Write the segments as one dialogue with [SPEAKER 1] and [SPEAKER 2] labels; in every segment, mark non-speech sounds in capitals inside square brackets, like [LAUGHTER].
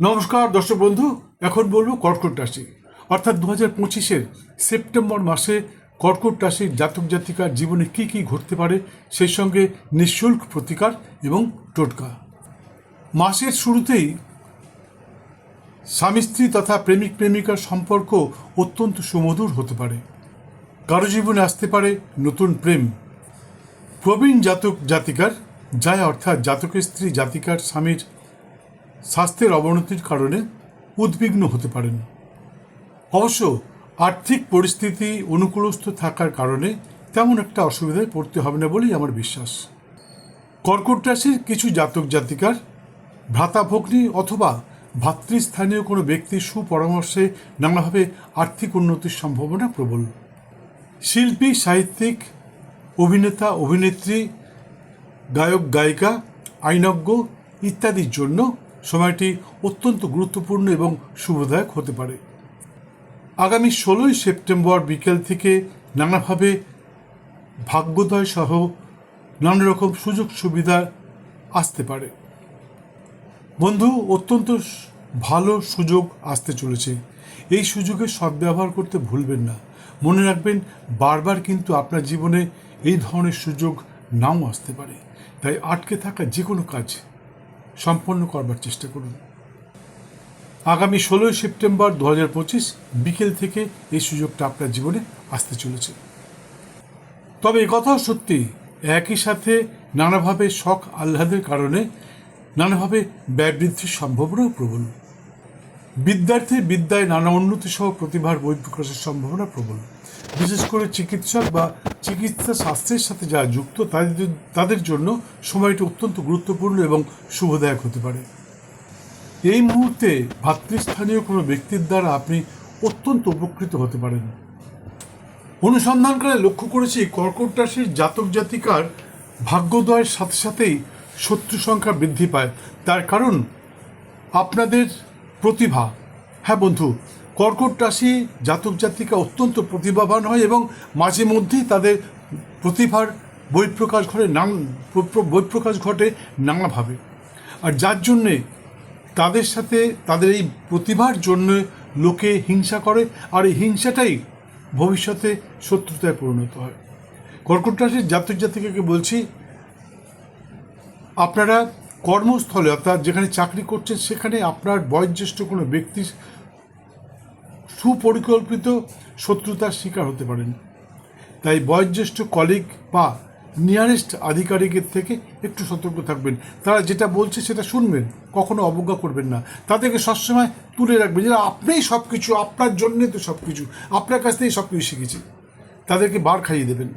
[SPEAKER 1] নমস্কার, দর্শক বন্ধু, এখন বলব কর্কট রাশি। অর্থাৎ দু হাজার পঁচিশের সেপ্টেম্বর মাসে কর্কট রাশির জাতক জাতিকার জীবনে কী কী ঘটতে পারে, সেই সঙ্গে নিঃশুল্ক প্রতিকার এবং টোটকা। মাসের শুরুতেই স্বামী স্ত্রী তথা প্রেমিক প্রেমিকার সম্পর্ক অত্যন্ত সুমধুর হতে পারে। কারও জীবনে আসতে পারে নতুন প্রেম। প্রবীণ জাতক জাতিকার যায় অর্থাৎ জাতকের স্ত্রী জাতিকার স্বামীর স্বাস্থ্যের অবনতির কারণে উদ্বিগ্ন হতে পারেন। অবশ্য আর্থিক পরিস্থিতি অনুকূলস্থ থাকার কারণে তেমন একটা অসুবিধায় পড়তে হবে না বলেই আমার বিশ্বাস। কর্কট রাশির কিছু জাতক জাতিকার ভ্রাতা ভগ্নী অথবা ভাতৃস্থানীয় কোনো ব্যক্তির সুপরামর্শে নানাভাবে আর্থিক উন্নতির সম্ভাবনা প্রবল। শিল্পী, সাহিত্যিক, অভিনেতা, অভিনেত্রী, গায়ক, গায়িকা, আইনজ্ঞ ইত্যাদির জন্য সময়টি অত্যন্ত গুরুত্বপূর্ণ এবং শুভদায়ক হতে পারে। আগামী ষোলোই সেপ্টেম্বর বিকেল থেকে নানাভাবে ভাগ্যোদয় সহ নানা রকম সুযোগ সুবিধা আসতে পারে। বন্ধু, অত্যন্ত ভালো সুযোগ আসতে চলেছে। এই সুযোগের সদ্ব্যবহার করতে ভুলবেন না। মনে রাখবেন, বারবার কিন্তু আপনার জীবনে এই ধরনের সুযোগ নাও আসতে পারে। তাই আটকে থাকা যে কোনো কাজ সম্পন্ন করবার চেষ্টা করুন। আগামী ষোলোই সেপ্টেম্বর দু হাজার পঁচিশ বিকেল থেকে এই সুযোগটা আপনার জীবনে আসতে চলেছে। তবে কথাও সত্যি, একই সাথে নানাভাবে শখ আহ্লাদের কারণে নানাভাবে ব্যয় বৃদ্ধির সম্ভাবনাও প্রবল। বিদ্যার্থীর বিদ্যায় নানা উন্নতি সহ প্রতিভার বহিঃপ্রকাশের সম্ভাবনা প্রবল। বিশেষ করে চিকিৎসক বা চিকিৎসা স্বাস্থ্যের সাথে যারা যুক্ত, তাদের তাদের জন্য সময়টি অত্যন্ত গুরুত্বপূর্ণ এবং শুভদায়ক হতে পারে। এই মুহূর্তে ভাতৃস্থানীয় কোনো ব্যক্তির দ্বারা আপনি অত্যন্ত উপকৃত হতে পারেন। অনুসন্ধানকালে লক্ষ্য করেছি, কর্কট রাশির জাতক জাতিকার ভাগ্যোদয়ের সাথে সাথেই শত্রু সংখ্যা বৃদ্ধি পায়। তার কারণ আপনাদের প্রতিভা। হ্যাঁ বন্ধু কর্কট রাশি জাতক জাতিকা অত্যন্ত প্রতিভাবান হয় এবং মাঝে মধ্যেই তাদের প্রতিভার বহিঃপ্রকাশ ঘটে, নাম প্র- প্র- বহিঃপ্রকাশ ঘটে নানাভাবে। আর যার জন্যে তাদের সাথে, তাদের এই প্রতিভার জন্য লোকে হিংসা করে, আর এই হিংসাটাই ভবিষ্যতে শত্রুতায় পরিণত হয়। কর্কট রাশির জাতক জাতিকাকে বলছি, আপনারা কর্মস্থলে অর্থাৎ যেখানে চাকরি করছেন, সেখানে আপনার বয়োজ্যেষ্ঠ কোনো ব্যক্তির সুপরিকল্পিত শত্রুতার শিকার হতে পারেন। তাই বয়োজ্যেষ্ঠ কলিগ বা নিয়ারেস্ট আধিকারিকের থেকে একটু সতর্ক থাকবেন। তারা যেটা বলছে সেটা শুনবেন, কখনো অবজ্ঞা করবেন না। তাদেরকে সবসময় তুলে রাখবেন যেন আপনিই সব কিছু আপনার জন্যে তো সব কিছু আপনার কাছ থেকেই সব কিছু শিখেছি। তাদেরকে বার খাইয়ে দেবেন।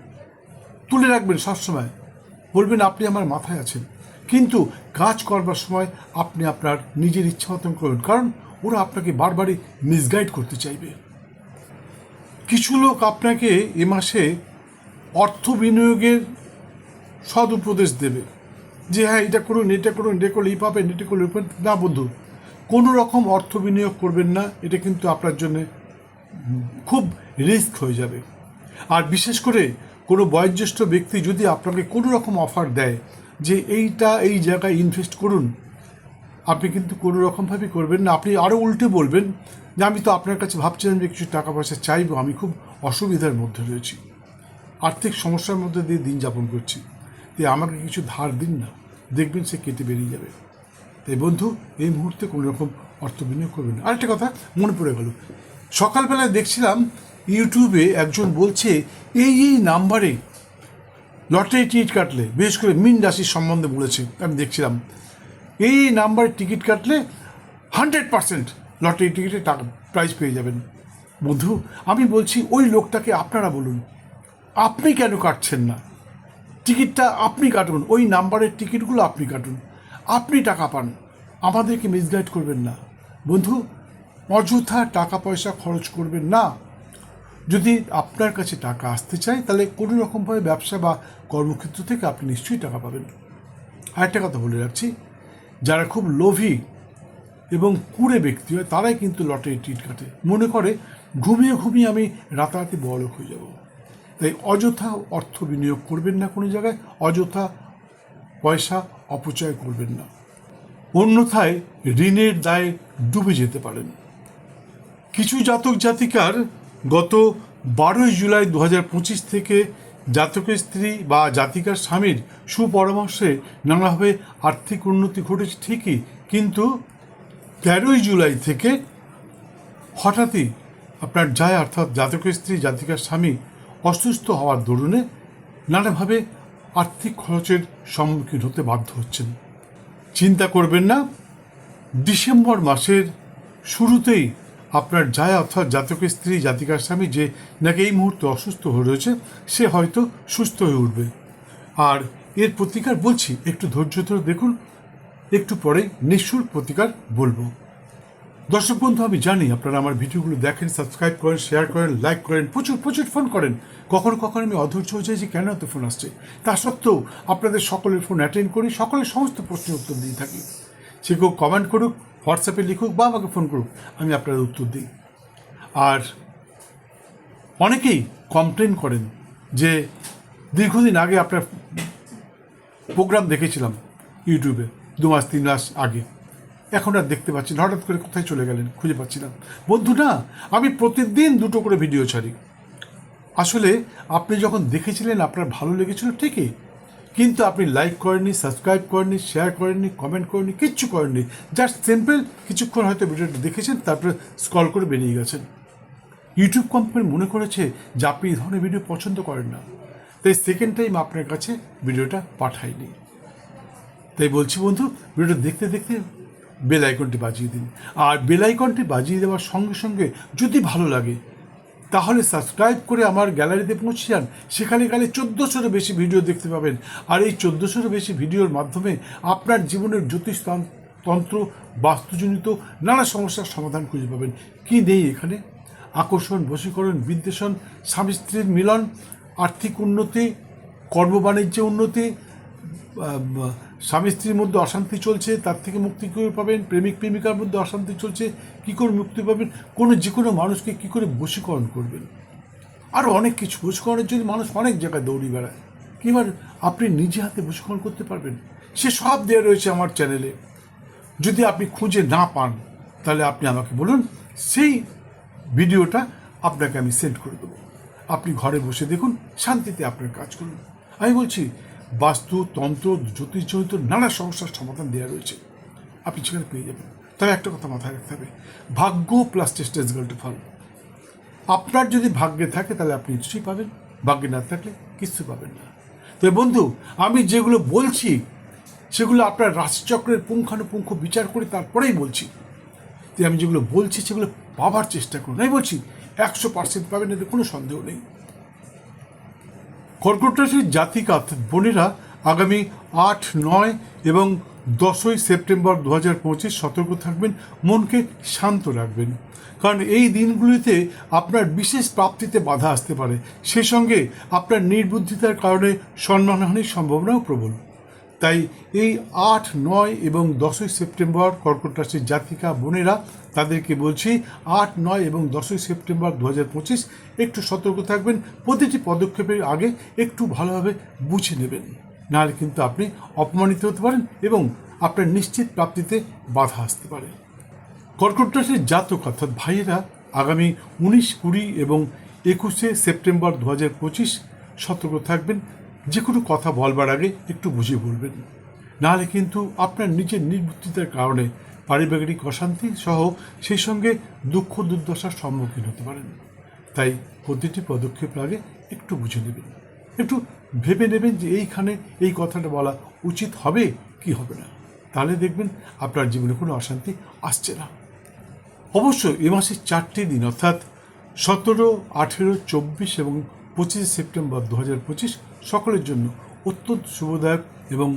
[SPEAKER 1] তুলে রাখবেন সবসময়। বলবেন, আপনি আমার মাথায় আছেন। কিন্তু কাজ করবার সময় আপনি আপনার নিজের ইচ্ছা মতন করবেন। কারণ ওরা আপনাকে বারবারই মিসগাইড করতে চাইবে। কিছু লোক আপনাকে এ মাসে অর্থ বিনিয়োগের সদ উপদেশ দেবে। যে হ্যাঁ এটা করুন এটা করুন, এটা করলে এই পাবেন, এটা করলে। না বন্ধু, কোনো রকম অর্থ বিনিয়োগ করবেন না, এটা কিন্তু আপনার জন্য খুব রিস্ক হয়ে যাবে। আর বিশেষ করে কোনো বয়োজ্যেষ্ঠ ব্যক্তি যদি আপনাকে কোনো রকম অফার দেয় যে এইটা, এই জায়গায় ইনভেস্ট করুন আপনি কিন্তু কোনো রকমভাবে করবেন না। আপনি আরও উল্টে বলবেন যে, আমি তো আপনার কাছে ভাবছিলাম যে কিছু টাকা পয়সা চাইব, আমি খুব অসুবিধার মধ্যে রয়েছি। আর্থিক সমস্যার মধ্যে দিয়ে দিন যাপন করছি। তাই আমাকে কিছু ধার দিন না। দেখবেন সে কেটে বেরিয়ে যাবে। তাই বন্ধু, এই মুহূর্তে কোনো রকম অর্থ বিনিয়োগ করবেন না। আরেকটা কথা মনে পড়ে গেল। সকালবেলায় দেখছিলাম ইউটিউবে একজন বলছে, এই এই নাম্বারে লটারি টিকিট কাটলে, বিশেষ করে মিন রাশির সম্বন্ধে বলেছে। আমি দেখছিলাম। এই নাম্বারে টিকিট কাটলে হান্ড্রেড পার্সেন্ট লটারি টিকিটে টাকা প্রাইজ পেয়ে যাবেন। বন্ধু, আমি বলছি ওই লোকটাকে আপনারা বলুন, আপনি কেন কাটছেন না? টিকিটটা আপনি কাটুন, ওই নাম্বারের টিকিটগুলো আপনি কাটুন, আপনি টাকা পান, আমাদেরকে মিসগাইড করবেন না। বন্ধু, অযথা টাকা পয়সা খরচ করবেন না। যদি আপনার কাছে টাকা আসতে চায়, তাহলে কোনো রকমভাবে ব্যবসা বা কর্মক্ষেত্র থেকে আপনি নিশ্চয়ই টাকা পাবেন। আরেকটা কথা বলে রাখছি যারা খুব লোভী এবং কুড়ে ব্যক্তি হয়, তারাই কিন্তু লটারি টিট কাটে। মনে করে, ঘুমিয়ে ঘুমিয়ে আমি রাতারাতি বড়লোক হয়ে যাব। তাই অযথা অর্থ বিনিয়োগ করবেন না কোনো জায়গায়, অযথা পয়সা অপচয় করবেন না। অন্যথায় ঋণের দায়ে ডুবে যেতে পারেন। কিছু জাতক জাতিকার গত বারোই জুলাই দু থেকে জাতকের স্ত্রী বা জাতিকার স্বামীর সুপরামর্শে নানাভাবে আর্থিক উন্নতি ঘটেছে ঠিকই, কিন্তু তেরোই জুলাই থেকে হঠাৎই আপনার যায় অর্থাৎ জাতকের স্ত্রী, জাতিকার স্বামী অসুস্থ হওয়ার দরুনে নানাভাবে আর্থিক খরচের সম্মুখীন হতে বাধ্য হচ্ছেন। চিন্তা করবেন না, ডিসেম্বর মাসের শুরুতেই আপনার যায় অর্থাৎ জাতকের স্ত্রী, জাতিকার স্বামী যে নাকি এই মুহূর্তে অসুস্থ হয়ে রয়েছে, সে হয়তো সুস্থ হয়ে উঠবে। আর এর প্রতিকার বলছি, একটু ধৈর্য ধরে দেখুন, একটু পরে নিঃশুল্ক প্রতিকার বলব। দর্শক বন্ধু, আমি জানি আপনারা আমার ভিডিওগুলো দেখেন, সাবস্ক্রাইব করেন, শেয়ার করেন, লাইক করেন, প্রচুর প্রচুর ফোন করেন। কখনো কখনো আমি অধৈর্য হয়ে যাই যে কেন এত ফোন আসছে? তা সত্ত্বেও আপনাদের সকলের ফোন অ্যাটেন্ড করি, সকলের সমস্ত প্রশ্নের উত্তর দিয়ে থাকি। সে কেউ কমেন্ট করুক হোয়াটসঅ্যাপে লিখুক বা আমাকে ফোন করুক, আমি আপনাদের উত্তর দিই। আর অনেকেই কমপ্লেন করেন যে দীর্ঘদিন আগে আপনার প্রোগ্রাম দেখেছিলাম ইউটিউবে, দু মাস, তিন মাস আগে। এখন আর দেখতে পাচ্ছি না, হঠাৎ করে কোথায় চলে গেলেন খুঁজে পাচ্ছি না। বন্ধু না, আমি প্রতিদিন দুটো করে ভিডিও ছাড়ি। আসলে আপনি যখন দেখেছিলেন আপনার ভালো লেগেছিল ঠিকই কিন্তু আপনি লাইক করেননি সাবস্ক্রাইব করেননি শেয়ার করেননি কমেন্ট করেননি, কিচ্ছু করেননি। জাস্ট সিম্পল কিছুক্ষণ হয়তো ভিডিওটা দেখেছেন, তারপরে স্ক্রল করে বেরিয়ে গেছেন। ইউটিউব কোম্পানি মনে করেছে যে আপনি এই ধরনের ভিডিও পছন্দ করেন না। তাই সেকেন্ড টাইম আপনার কাছে ভিডিওটা পাঠাইনি তাই বলছি বন্ধু, ভিডিওটা দেখতে দেখতে বেল আইকনটি বাজিয়ে দিন। আর বেল আইকনটি বাজিয়ে দেওয়ার সঙ্গে সঙ্গে যদি ভালো লাগে তাহলে সাবস্ক্রাইব করে আমার গ্যালারিতে পৌঁছে যান। সেখানে গেলে চোদ্দোশোরও বেশি ভিডিও দেখতে পাবেন। আর এই চোদ্দোশোরও বেশি ভিডিওর মাধ্যমে আপনার জীবনের জ্যোতিষ তন্ত্র, বাস্তুজনিত নানা সমস্যার সমাধান খুঁজে পাবেন। কি নেই এখানে? আকর্ষণ, বশীকরণ, বিদ্বেষণ স্বামী স্ত্রীর মিলন, আর্থিক উন্নতি কর্ম বাণিজ্যে উন্নতি স্বামী স্ত্রীর মধ্যে অশান্তি চলছে, তার থেকে মুক্তি করে পাবেন? প্রেমিক, প্রেমিকার মধ্যে অশান্তি চলছে, কী করে মুক্তি পাবেন? কোনো যে কোনো মানুষকে কী করে বশীকরণ করবেন? আরও অনেক কিছু। বশীকরণের জন্য মানুষ অনেক জায়গায় দৌড়ি বেড়ায়। এবার আপনি নিজে হাতে বশীকরণ করতে পারবেন? সে সব দেওয়া রয়েছে আমার চ্যানেলে। যদি আপনি খুঁজে না পান, তাহলে আপনি আমাকে বলুন। সেই ভিডিওটা আপনাকে আমি সেন্ড করে দেবো। আপনি ঘরে বসে দেখুন, শান্তিতে আপনার কাজ করুন। আমি বলছি বাস্তু, তন্ত্র জ্যোতিষজনিত নানা সমস্যার সমাধান দেওয়া রয়েছে। আপনি সেখানে পেয়ে যাবেন। তবে একটা কথা মাথায় রাখতে হবে। ভাগ্য প্লাস টেস্ট রেজাল্ট টু ফল। আপনার যদি ভাগ্যে থাকে, তাহলে আপনি নিশ্চয়ই পাবেন। ভাগ্যে না থাকলে কিছু পাবেন না। তবে বন্ধু, আমি যেগুলো বলছি, সেগুলো আপনার রাশিচক্রের পুঙ্খানুপুঙ্খ বিচার করে তারপরেই বলছি। যে আমি যেগুলো বলছি, সেগুলো পাবার চেষ্টা করুন। আমি বলছি, একশো পার্সেন্ট পাবেন, এতে কোনো সন্দেহ নেই। কর্কট রাশির জাতিকা বোনেরা আগামী আট, নয় এবং দশই সেপ্টেম্বর দু হাজার পঁচিশ সতর্ক থাকবেন, মনকে শান্ত রাখবেন। কারণ এই দিনগুলিতে আপনার বিশেষ প্রাপ্তিতে বাধা আসতে পারে। সে সঙ্গে আপনার নির্বুদ্ধিতার কারণে সম্মানহানির সম্ভাবনাও প্রবল। তাই এই আট, নয় এবং দশই সেপ্টেম্বর কর্কট রাশির জাতিকা বোনেরা তাদেরকে বলছি আট, নয় এবং দশই সেপ্টেম্বর দু হাজার পঁচিশ একটু সতর্ক থাকবেন, প্রতিটি পদক্ষেপের আগে একটু ভালোভাবে বুঝে নেবেন। নাহলে কিন্তু আপনি অপমানিত হতে পারেন এবং আপনার নিশ্চিত প্রাপ্তিতে বাধা আসতে পারে। কর্কট রাশির জাতক অর্থাৎ ভাইয়েরা আগামী উনিশ, কুড়ি এবং একুশে সেপ্টেম্বর দু হাজার পঁচিশ সতর্ক থাকবেন যে কোনো কথা বলবার আগে একটু বুঝে বলবেন। নাহলে কিন্তু আপনার নিজের নির্বুদ্ধিতার কারণে পারিবারিক অশান্তি সহ সেই সঙ্গে দুঃখ দুর্দশার সম্মুখীন হতে পারেন। তাই প্রতিটি পদক্ষেপ আগে একটু বুঝে নেবেন। একটু ভেবে নেবেন যে এইখানে এই কথাটা বলা উচিত হবে কি হবে না। তাহলে দেখবেন আপনার জীবনে কোনো অশান্তি আসছে না। অবশ্য এ মাসের চারটি দিন, অর্থাৎ সতেরো, আঠেরো, চব্বিশ এবং পঁচিশে সেপ্টেম্বর দু হাজার পঁচিশ সকলের জন্য অত্যন্ত শুভদায়ক এবং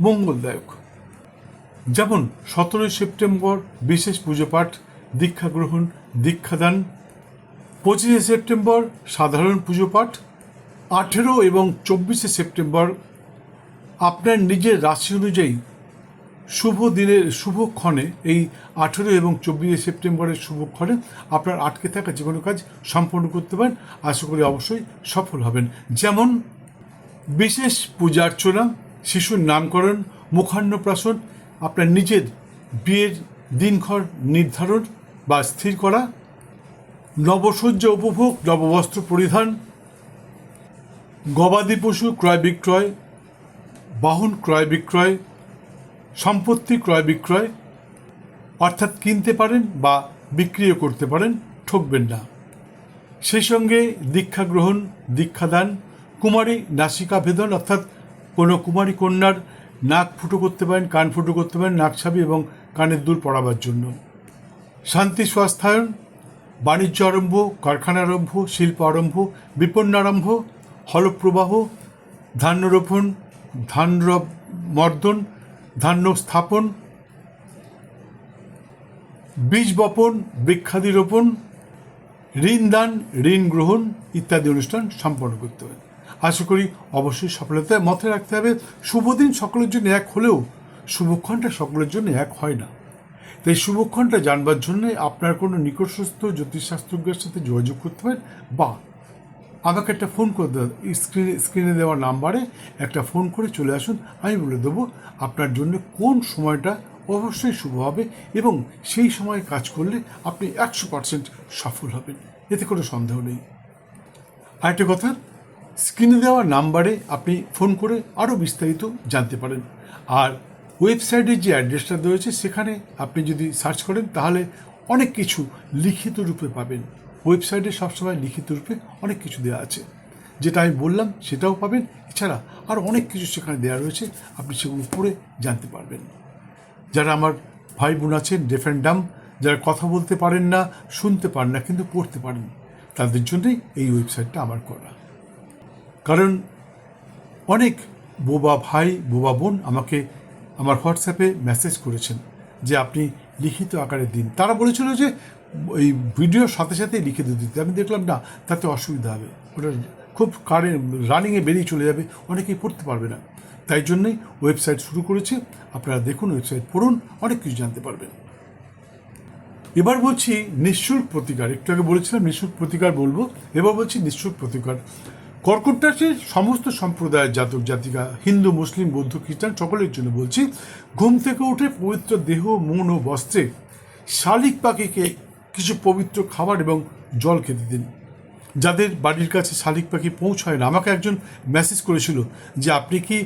[SPEAKER 1] মঙ্গলদায়ক। যেমন সতেরোই সেপ্টেম্বর বিশেষ পুজো পাঠ, দীক্ষা গ্রহণ দীক্ষাদান পঁচিশে সেপ্টেম্বর সাধারণ পুজো পাঠ, আঠেরো এবং চব্বিশে সেপ্টেম্বর আপনার নিজের রাশি অনুযায়ী শুভ দিনের শুভক্ষণে এই আঠেরো এবং চব্বিশে সেপ্টেম্বরের শুভক্ষণে আপনার আটকে থাকা যে কোনো কাজ সম্পন্ন করতে পারেন। আশা করি অবশ্যই সফল হবেন। যেমন, বিশেষ পূজা অর্চনা, শিশুর নামকরণ, মুখান্নপ্রাশন, আপনার নিজের বিয়ের দিনক্ষণ নির্ধারণ বা স্থির করা, নবসজ্জা উপভোগ, নববস্ত্র পরিধান, গবাদি পশু ক্রয় বিক্রয়, বাহন ক্রয় বিক্রয় সম্পত্তি ক্রয় বিক্রয়, অর্থাৎ কিনতে পারেন বা বিক্রিও করতে পারেন, ঠকবেন না। সেই সঙ্গে দীক্ষা গ্রহণ দীক্ষাদান কুমারী নাসিকা ভেদন, অর্থাৎ কোনো কুমারী কন্যার নাক ফুটো করতে পারেন, কান ফুটো করতে পারেন, নাক ছাবি এবং কানের দুল পড়াবার জন্য। শান্তি স্বাস্থ্যায়ন, বাণিজ্য আরম্ভ, কারখানা আরম্ভ, শিল্প আরম্ভ বিপন্ন আরম্ভ হলপ্রবাহ ধান্য রোপণ, ধান মর্দন ধান্য স্থাপন, বীজ বপন বৃক্ষাদি রোপণ ঋণ দান, ঋণ গ্রহণ ইত্যাদি অনুষ্ঠান সম্পন্ন করতে হবে আশা করি অবশ্যই সফলতা মাথায় রাখতে হবে। শুভ দিন সকলের জন্য এক হলেও শুভক্ষণটা সকলের জন্য এক হয় না। তাই শুভক্ষণটা জানবার জন্য আপনার কোনো নিকটস্থ জ্যোতিষশাস্ত্রজ্ঞের সাথে যোগাযোগ করতে পারেন বা আমাকে একটা ফোন করে স্ক্রিনে স্ক্রিনে দেওয়া নাম্বারে একটা ফোন করে চলে আসুন। আমি বলে দেবো আপনার জন্য কোন সময়টা অবশ্যই শুভ হবে এবং সেই সময় কাজ করলে আপনি একশো পার্সেন্ট সফল হবেন। এতে কোনো সন্দেহ নেই। আরেকটা কথা স্ক্রিনে দেওয়া নাম্বারে আপনি ফোন করে আরও বিস্তারিত জানতে পারেন। আর ওয়েবসাইটের যে অ্যাড্রেসটা রয়েছে, সেখানে আপনি যদি সার্চ করেন, তাহলে অনেক কিছু লিখিত রূপে পাবেন। ওয়েবসাইটে সবসময় লিখিত রূপে অনেক কিছু দেওয়া আছে। যেটা আমি বললাম, সেটাও পাবেন। এছাড়া আর অনেক কিছু সেখানে দেওয়া রয়েছে। আপনি সেগুলো পড়ে জানতে পারবেন। যারা আমার ভাই বোন আছেন ডেফ অ্যান্ড ডাম যারা কথা বলতে পারেন না, শুনতে পারেন না, কিন্তু পড়তে পারেন, তাদের জন্যই এই ওয়েবসাইটটা আমার করা। কারণ অনেক বোবা ভাই, বোবা বোন আমাকে আমার হোয়াটসঅ্যাপে মেসেজ করেছেন যে, আপনি লিখিত আকারে দিন। তারা বলেছিল যে ওই ভিডিওর সাথে সাথে লিখিত দিতে আমি দেখলাম, না, তাতে অসুবিধা হবে। ওটা খুব কারে রানিংয়ে বেরিয়ে চলে যাবে, অনেকেই পড়তে পারবে না। তাই জন্যই ওয়েবসাইট শুরু করেছে। আপনারা দেখুন ওয়েবসাইট পড়ুন, অনেক কিছু জানতে পারবেন। এবার বলছি নিঃশুল্ক প্রতিকার। একটু আগে বলেছিলাম নিঃশুল্ক প্রতিকার বলব। এবার বলছি নিঃশুল্ক প্রতিকার। কর্কট রাশির সমস্ত সম্প্রদায়ের জাতক, জাতিকা, হিন্দু, মুসলিম, বৌদ্ধ, খ্রিস্টান, সকলের জন্য বলছি, ঘুম থেকে উঠে পবিত্র দেহ, মন ও বস্ত্রে শালিক পাখিকে কিছু পবিত্র খাবার এবং জল খেতে দিন। যাদের বাড়ির কাছে শালিক পাখি পৌঁছায় না, আমাকে একজন মেসেজ করেছিল যে, আপনি কি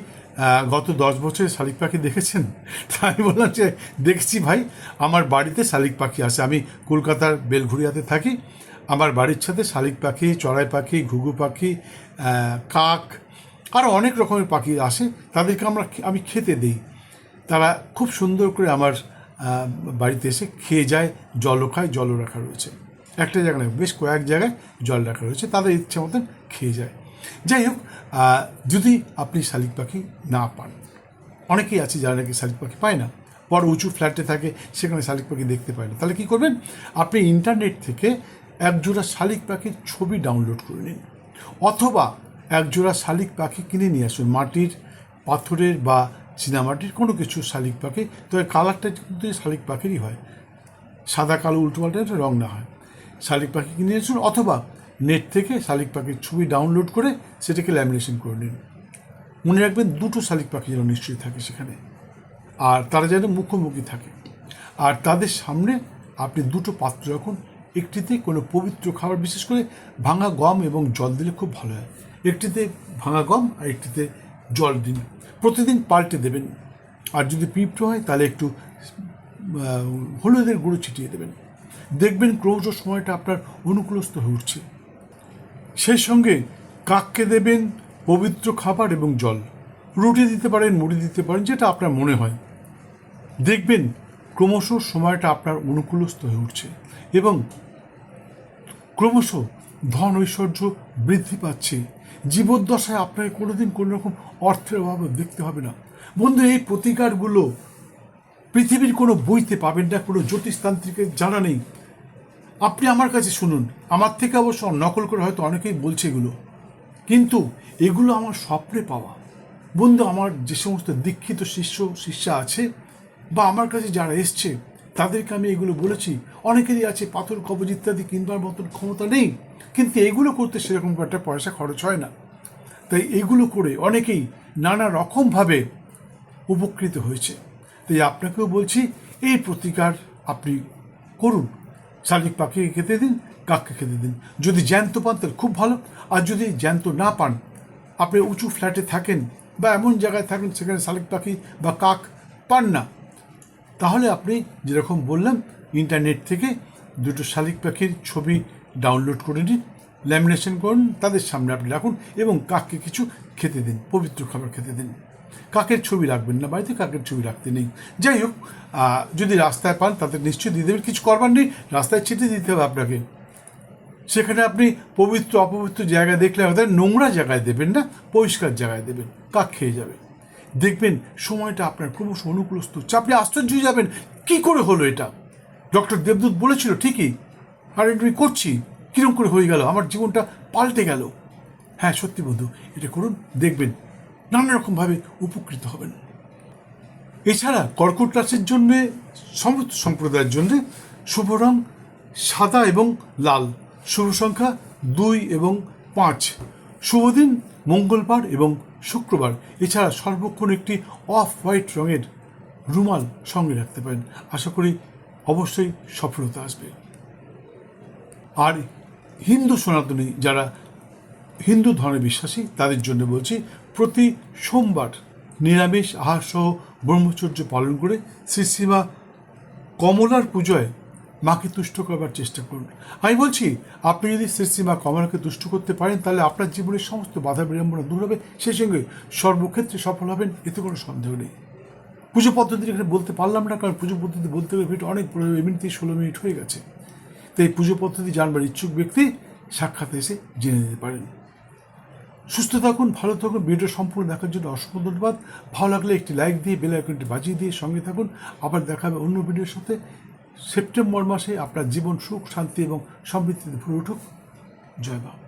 [SPEAKER 1] গত দশ বছরে শালিক পাখি দেখেছেন? [LAUGHS] তা আমি বললাম যে, দেখছি ভাই, আমার বাড়িতে শালিক পাখি আছে। আমি কলকাতার বেলঘুরিয়াতে থাকি। আমার বাড়ির সাথে শালিক পাখি, চড়াই পাখি, ঘুঘু পাখি কাক আরও অনেক রকমের পাখি আসে। তাদেরকে আমরা আমি খেতে দিই। তারা খুব সুন্দর করে আমার বাড়িতে এসে খেয়ে যায় জলও খায় জলও রাখা রয়েছে। একটা জায়গায় নয়, বেশ কয়েক জায়গায় জল রাখা রয়েছে তাদের ইচ্ছে মতন খেয়ে যায়। যাই হোক যদি আপনি শালিক পাখি না পান অনেকেই আছে যারা নাকি শালিক পাখি পায় না বড় উঁচু ফ্ল্যাটে থাকে সেখানে শালিক পাখি দেখতে পায় না তাহলে কী করবেন? আপনি ইন্টারনেট থেকে একজোড়া শালিক পাখির ছবি ডাউনলোড করে নিন। অথবা একজোড়া শালিক পাখি কিনে নিয়ে আসুন মাটির পাথরের বা চীনামাটির কোনো কিছু শালিক পাখি, তবে কালারটা কিন্তু শালিক পাখিরই হয়। সাদা, কালো, উল্টো পাল্টা রং না হয়। শালিক পাখি কিনে আসুন অথবা নেট থেকে শালিক পাখির ছবি ডাউনলোড করে সেটাকে ল্যামিনেশন করে নিন। মনে রাখবেন দুটো শালিক পাখি যেন নিশ্চয়ই থাকে সেখানে। আর তারা যেন মুখোমুখি থাকে। আর তাদের সামনে আপনি দুটো পাত্র রাখুন। একটিতে কোনো পবিত্র খাবার, বিশেষ করে ভাঙা গম এবং জল দিলে খুব ভালো হয়। একটিতে ভাঙা গম আর একটিতে জল দিন। প্রতিদিন পাল্টে দেবেন। আর যদি পিঁপড়ে হয়, তাহলে একটু হলুদের গুঁড়ো ছিটিয়ে দেবেন। দেখবেন ক্রৌচ সময়টা আপনার অনুকূলস্থ হয়ে উঠছে। সেই সঙ্গে কাককে দেবেন পবিত্র খাবার এবং জল। রুটি দিতে পারেন, মুড়ি দিতে পারেন, যেটা আপনার মনে হয়। দেখবেন ক্রমশ সময়টা আপনার অনুকূলস্থ হয়ে উঠছে এবং ক্রমশ ধন ঐশ্বর্য বৃদ্ধি পাচ্ছে। জীবদ্দশায় আপনাকে কোনোদিন কোনো রকম অর্থের অভাব দেখতে হবে না। বন্ধু, এই প্রতিকারগুলো পৃথিবীর কোনো বইতে পাবেন না, কোনো জ্যোতিষতান্ত্রিকের জানা নেই। আপনি আমার কাছে শুনুন, আমার থেকে অবশ্য নকল করে হয়তো অনেকেই বলছে এগুলো। কিন্তু এগুলো আমার স্বপ্নে পাওয়া। বন্ধু, আমার যে সমস্ত দীক্ষিত শিষ্য, শিষ্যা আছে, বা আমার কাছে যারা এসছে তাদেরকে আমি এগুলো বলেছি। অনেকেরই আছে পাথর, কবজ ইত্যাদি কিনবার মতন ক্ষমতা নেই, কিন্তু এগুলো করতে সেরকম একটা পয়সা খরচ হয় না। তাই এগুলো করে অনেকেই নানা রকমভাবে উপকৃত হয়েছে। তাই আপনাকেও বলছি, এই প্রতিকার আপনি করুন। শালিক পাখিকে খেতে দিন, কাককে খেতে দিন। যদি জ্যান্ত পান, তাহলে খুব ভালো। আর যদি জ্যান্ত না পান, আপনি উঁচু ফ্ল্যাটে থাকেন বা এমন জায়গায় থাকেন সেখানে শালিক পাখি বা কাক পান না তাহলে আপনি যেরকম বললাম ইন্টারনেট থেকে দুটো শালিক পাখির ছবি ডাউনলোড করে নিন ল্যামিনেশন করুন, তাদের সামনে আপনি রাখুন এবং কাককে কিছু খেতে দিন, পবিত্র খাবার খেতে দিন। কাকের ছবি রাখবেন না, বাড়িতে কাকের ছবি রাখতে নেই। যাই হোক যদি রাস্তায় পান, তাদের নিশ্চয়ই দিয়ে দেবেন, কিছু করবার নেই, রাস্তায় ছিটে দিতে হবে আপনাকে। সেখানে আপনি পবিত্র, অপবিত্র জায়গায় দেখলে আমাদের নোংরা জায়গায় দেবেন না, পরিষ্কার জায়গায় দেবেন, কাক খেয়ে যাবে। দেখবেন সময়টা আপনার ক্রমশ অনুকূলস্থ। আপনি আশ্চর্য হয়ে যাবেন, কী করে হলো এটা? ডক্টর দেবদূত বলেছিল ঠিকই, আর এটা আমি করছি, কিরম করে হয়ে গেল? আমার জীবনটা পাল্টে গেল। হ্যাঁ সত্যি বন্ধু, এটা করুন, দেখবেন, নানা রকমভাবে উপকৃত হবেন। এছাড়া কর্কট রাশির জন্য, সমস্ত সম্প্রদায়ের জন্য শুভ রং সাদা এবং লাল, শুভ সংখ্যা দুই এবং পাঁচ। শুভ দিন মঙ্গলবার এবং শুক্রবার। এছাড়া সর্বক্ষণ একটি অফ হোয়াইট রঙের রুমাল সঙ্গে রাখতে পারেন। আশা করি অবশ্যই সফলতা আসবে। আর হিন্দু সনাতনী যারা হিন্দু ধর্মে বিশ্বাসী, তাদের জন্য বলছি, প্রতি সোমবার নিরামিষ, আহার সহ ব্রহ্মচর্য পালন করে শ্রীশ্রীমা কমলার পুজোয় মাকে তুষ্ট করবার চেষ্টা করুন। আমি বলছি, আপনি যদি শ্রীশ্রীমা কমলাকে তুষ্ট করতে পারেন, তাহলে আপনার জীবনের সমস্ত বাধা বিড়ম্বনা দূর হবে। সেই সঙ্গে সর্বক্ষেত্রে সফল হবেন, এতে কোনো সন্দেহ নেই। পুজো পদ্ধতি এখানে বলতে পারলাম না, কারণ পুজো পদ্ধতি বলতে গেলে ভিডিও অনেক বড় এমনিতেই ষোলো মিনিট হয়ে গেছে। তাই পুজো পদ্ধতি জানবার ইচ্ছুক ব্যক্তি সাক্ষাৎ এসে জেনে নিতে পারেন। সুস্থ থাকুন, ভালো থাকুন ভিডিও সম্পূর্ণ দেখার জন্য অসংখ্য ধন্যবাদ। ভালো লাগলে একটি লাইক দিয়ে বেল আইকনটি বাজিয়ে দিয়ে সঙ্গে থাকুন। আবার দেখা হবে অন্য ভিডিওর সাথে। সেপ্টেম্বর মাসে আপনার জীবন সুখ শান্তি এবং সমৃদ্ধিতে ভরে উঠুক। জয় বাবা